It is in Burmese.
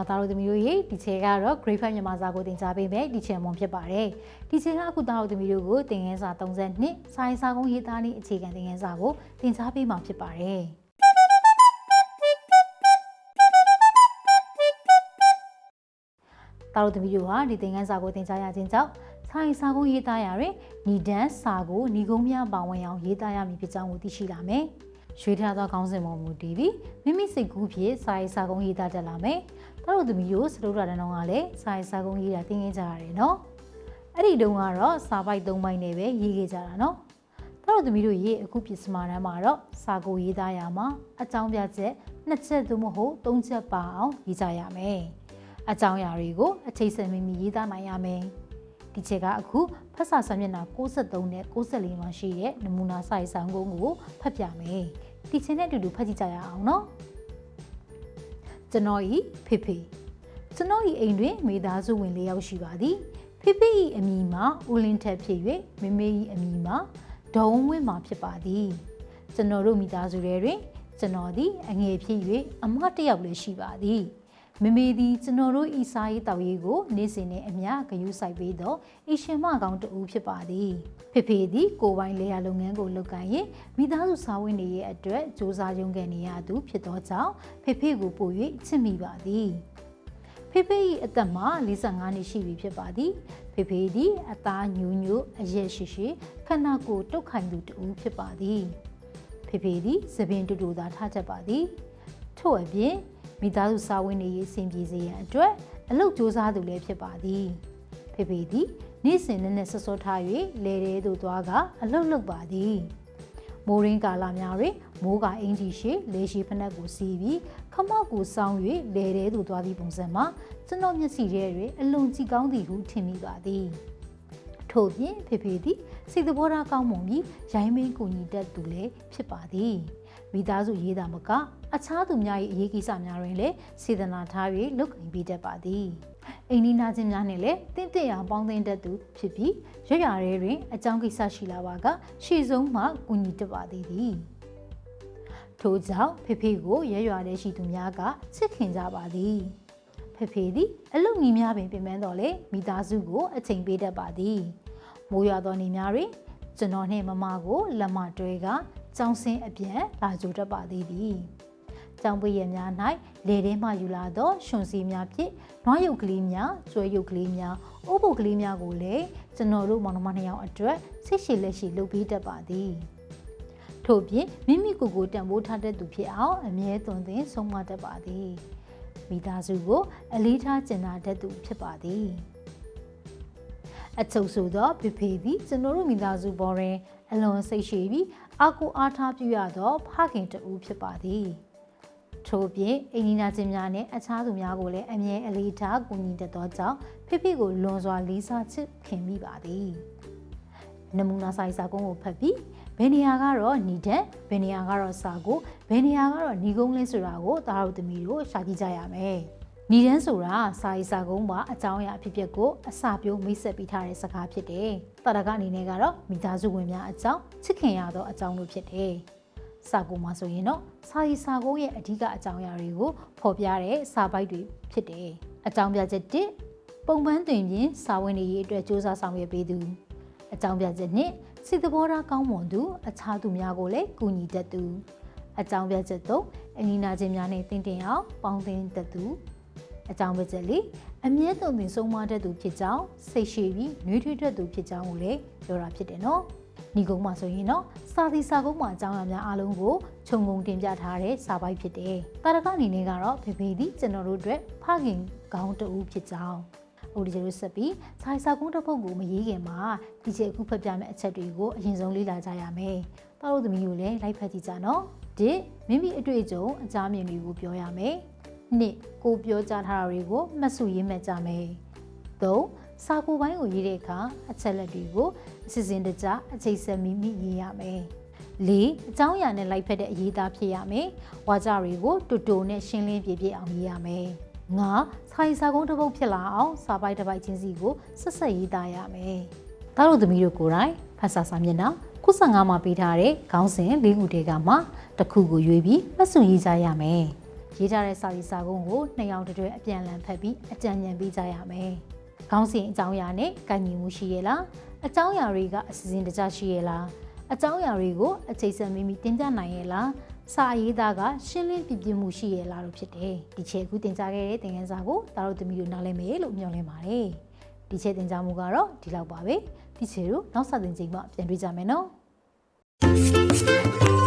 ပါသားတို့သမီးတို့ရေဒီချေကတော့ grade 5မြန်မာစာကိုသင်ကြားပေးမယ်ဒီချေမွန်ဖြစ်ပါတယ်ဒီချေကအခုသားတို့သမီးတို့ကိုသင်ခန်းစာ32စာရေးစာကုန်းရေးသားနည်းအခြေခံသင်ခန်းစာကိုသင်ကြားပေးမှာဖြစ်ပါတယ်သားတို့သမီးတို့ဟာဒီသင်ခန်းစာကိုသင်ကြားရခြင်းကြောင့်စာရေးစာကုန်းရေးသားရာတွင်ညီတန်းစာကိုညီကုန်းများပါဝင်အောင်ရေးသားရမည်ဖြစ်ကြောင်းကိုသိရှိလာမယ်ရွှေထားသောခေါင်းစဉ်ပေါ်မူတည်ပြီးမိမိစိတ်ကူးဖြင့်စာရေးစာကုန်းရေးသားတတ်လာမယ်။သား တို့သမီးတို့စတုဒ္ဒရတန်းတော်ကလည်းစာရေးစာကုန်းရေးတာသင်ခဲ့ကြရတယ်နော်။အဲ့ဒီတုန်းကတော့စာပိုက်၃ပိုင်းနဲ့ပဲရေးခဲ့ကြတာနော်။သားတို့သမီးတို့ရေးအခုပြစမာတန်းမှာတော့စာကိုရေးသားရမှာအကြောင်းပြချက်နှစ်ချက်သို့မဟုတ်သုံးချက်ပါအောင်ရေးကြရမယ်။အကြောင်းအရာတွေကိုအခြေစံမိမိရေးသားနိုင်ရမယ်။ဒီချက်ကအခုဖတ်စာစာမျက်နှာ63နဲ့64မှာရှိတဲ့နမူနာစာရေးဆောင်ကုန်းကိုဖတ်ပြမယ်။ဒီချင်းနဲ့အတူတူဖတ်ကြည့်ကြရအောင်နော်။ ကျွန်တော်ဤဖေဖေကျွန်တော်ဤအိမ်တွင်မိသားစုဝင်၄ယောက်ရှိပါသည်။ဖေဖေဤအမည်မှာဦးလင်းထက်ဖြစ်၍မမေဤအမည်မှာဒေါ်ဝင်းမှာဖြစ်ပါသည်။ကျွန်တော်တို့မိသားစုထဲတွင်ကျွန်တော်သည်အငယ်ဖြစ်၍အမတစ်ယောက်လည်းရှိပါသည်။ မမေသည်ကျွန်တော်တို့ဤစာရေးတောက်ရေးကို နေ့စဉ်နဲ့အမျှဂရုစိုက်ပေးသောအရှင်မကောင်တူဖြစ်ပါသည်ဖေဖေသည်ကိုပိုင်လေယာလုပ်ငန်းကိုလုပ်ကိုင်ရင်မိသားစုစာဝင်တွေရဲ့အတွက်စ조사ရုံးကန်နေရသူဖြစ်သောကြောင့်ဖေဖေကိုပို့၍ချစ်မိပါသည်ဖေဖေ၏အသက်မှာ45နှစ်ရှိပြီဖြစ်ပါသည်ဖေဖေသည်အသားညူညူအရက်ရှိရှိခန္ဓာကိုယ်တုတ်ခိုင်သူတူဖြစ်ပါသည်ဖေဖေသည်သပင်တူတူသာထားချက်ပါသည်ထို့အပြင် မိသားစုစာဝင်နေရေးအဆင်ပြေစေရန်အတွက်အလုပ်စ조사သူလည်းဖြစ်ပါသည်ဖေဖေသည်နေ့စဉ်နဲ့နဲ့ဆွဆွထား၍လေတဲသို့သွားကအလုပ်လုပ်ပါသည်မိုးရင်းကာလများတွင်မိုးကအင်ဂျီရှိလေရှိဖနက်ကိုစီးပြီးခမောက်ကိုစောင်း၍လေတဲသို့သွားသည့်ပုံစံမှာကျွန်တော်မျက်စိထဲတွင်အလွန်ကြည်ကောင်းသည်ဟုထင်မိပါသည်ထို့ပြင်ဖေဖေသည် စိတ်သဘောထားကောင်းမွန်ပြီးရိုင်းမင်းကိုညီတတ်သူလည်းဖြစ်ပါသည်မိသားစုရေးတာမက အခြားသူများ၏အရေးကိစ္စများတွင်လည်းစေတနာထား၍လုပ်ကိုင်ပေးတတ်ပါသည်အိမ်နီးနားချင်းများနှင့်လည်းတင့်တင့်အောင်ပေါင်းသင်းတတ်သူဖြစ်ပြီးရွရရဲတွင်အကြောင်းကိစ္စရှိလာပါကရှေ့ဆုံးမှကူညီတတ်ပါသည်သည်ထို့ကြောင့်ဖေဖေကိုရရွာတဲ့ရှိသူများကချစ်ခင်ကြပါသည်ဖေဖေသည်အလုတ်ညီများပင်ပြင်ပန်းတော်လေမိသားစုကိုအချိန်ပေးတတ်ပါသည် မိုးရွာသောနေများတွင်ကျွန်တော်နှင့်မမကိုလက်မတွဲကကြောင်းစင်းအပြန်လာကြိုတတ်ပါသေးသည်။ကြောင်းပွေရများ၌လေထဲမှယူလာသောရှင်စီများဖြင့်နွားရုပ်ကလေးများ၊ကျွဲရုပ်ကလေးများ၊အိုးပုတ်ကလေးများကိုလည်းကျွန်တော်တို့မောင်နှမနှစ်ယောက်အတွက်ဆိတ်ရှိလက်ရှိလုပ်ပေးတတ်ပါသည်။ထို့ပြင်မိမိကိုယ်ကိုတန်ဖိုးထားတတ်သူဖြစ်အောင်အမြဲသွန်သင်ဆုံးမတတ်ပါသည်။မိသားစုကိုအလေးထားကျင်နာတတ်သူဖြစ်ပါသည်။ အချုပ်ဆိုသောဖေဖေသည်ကျွန်တော်တို့မိသားစုပေါ်တွင် အလွန်စိတ်ရှိပြီးအာကိုအားထားပြုရသောဖခင်တူဖြစ်ပါသည်ထို့ပြင်အိမ်နီးနားချင်းများနဲ့အခြားသူများကိုလည်းအမြဲအလေးထားကူညီတတ်သောကြောင့်ဖိဖိကိုလွန်စွာလေးစားချစ်ခင်မိပါသည်နမူနာစာရေးစာကုန်းကိုဖတ်ပြီးဘယ်နေရာကတော့ညီတဲ့ဘယ်နေရာကတော့စာကိုဘယ်နေရာကတော့ညီကုန်းလဲဆိုတာကိုသားတို့သမီးတို့ရှာကြည့်ကြရမယ် ညီတန်းဆိုတာစာရေးစာကုန်းပါအကြောင်းအရာအဖြစ်ဖြစ်ကိုအစာပြိုးမိတ်ဆက်ပြီးထားတဲ့စကားဖြစ်တယ်။တာရကအနေနဲ့ကတော့မိသားစုဝင်များအကြောင်းချစ်ခင်ရသောအကြောင်းတို့ဖြစ်တယ်။စာကုန်းမှာဆိုရင်တော့စာရေးစာကုန်းရဲ့အဓိကအကြောင်းအရာတွေကိုဖော်ပြတဲ့စာပိုက်တွေဖြစ်တယ်။အကြောင်းပြချက်1ပုံပန်းတွင်ပြင်စာဝင်တွေရဲ့အတွက်စ조사ဆောင်ရွက်ပေးသူအကြောင်းပြချက်2စိတ်သဘောထားကောင်းမွန်သူအခြားသူများကိုလည်းကူညီတတ်သူအကြောင်းပြချက်3အနီးနာချင်းများနဲ့တင်တင်အောင်ပေါင်းသင်းတတ်သူ အကြောင်းပဲချက်လေးအမြဲတုံသင်ဆုံးမတတ်သူဖြစ်ကြောင်းစိတ်ရှိပြီးနှွေးထွေးတတ်သူဖြစ်ကြောင်းကိုလည်းပြောတာဖြစ်တယ်နော်။ညီကုန်းမှာဆိုရင်တော့စာသီစာကုန်းမှာအကြောင်းအရာများအားလုံးကိုခြုံငုံတင်ပြထားတဲ့စာပိုက်ဖြစ်တယ်။တာရကအနေနဲ့ကတော့ဖေဖေသည်ကျွန်တော်တို့အတွက်ဖခင်ကောင်းတူဖြစ်ကြောင်းဟိုဒီကျလို့ဆက်ပြီးစာစာကုန်းတစ်ပုဒ်ကိုမရေးခင်မှာဒီချက်အခုဖတ်ပြမယ့်အချက်တွေကိုအရင်ဆုံးလေ့လာကြရမယ်။တာတို့သမီးကိုလည်းလိုက်ဖတ်ကြည့်ကြနော်။ဒီမိမိအတွေ့အကြုံအကြမ်းမြင်တွေကိုပြောရမယ်။ နှစ်ကိုပြောကြားထားတာတွေကိုမှတ်စုရေးမှတ်ကြမယ်။သုံးစာကိုပိုင်းကိုရေးတဲ့အခါအချက်လက်တွေကိုအစစ်စင်တကျအချိန်ဆက်မိမိရေးရမယ်။လေးအကြောင်းအရာနဲ့လိုက်ဖက်တဲ့အရေးသားဖြစ်ရမယ်။ဝါကြတွေကိုတူတူနဲ့ရှင်းလင်းပြပြအောင်ရေးရမယ်။ငါစာရေးစာကုန်းတစ်ပုဒ်ဖြစ်လာအောင်စာပိုက်တစ်ပိုက်ချင်းစီကိုဆက်ဆက်ရေးသားရမယ်။သားတို့သမီးတို့ကိုယ်တိုင်ဖတ်စာစာမျက်နှာ95မှာပေးထားတဲ့ခေါင်းစဉ်၄ခုတည်းကမှတစ်ခုကိုရွေးပြီးမှတ်စုရေးကြရမယ်။ ရေးထားတဲ့စာရေးစာကုန်းကိုနှစ်ယောက်တစ်တွဲအပြန်အလှန်ဖတ်ပြီးအကြံဉာဏ်ပေးကြရမယ်။ခေါင်းစဉ်အကြောင်းအရာနဲ့ကန့်ညီမှုရှိရဲ့လား။အကြောင်းအရာတွေကအစီအစဉ်တကျရှိရဲ့လား။အကြောင်းအရာတွေကိုအခြေစံမိမိတင်ပြနိုင်ရဲ့လား။စာရေးသားကရှင်းလင်းပြပြမှုရှိရဲ့လားလို့ဖြစ်တယ်။ဒီချက်အခုတင်ကြခဲ့တဲ့သင်ခန်းစာကိုတာတို့သမီးတို့နားလည်မယ်လို့မျှော်လင့်ပါတယ်။ဒီချက်တင်ကြမှုကတော့ဒီလောက်ပါပဲ။ဒီချက်တို့နောက်ဆက်တင်ချိန်မှာပြန်တွေ့ကြမယ်နော်။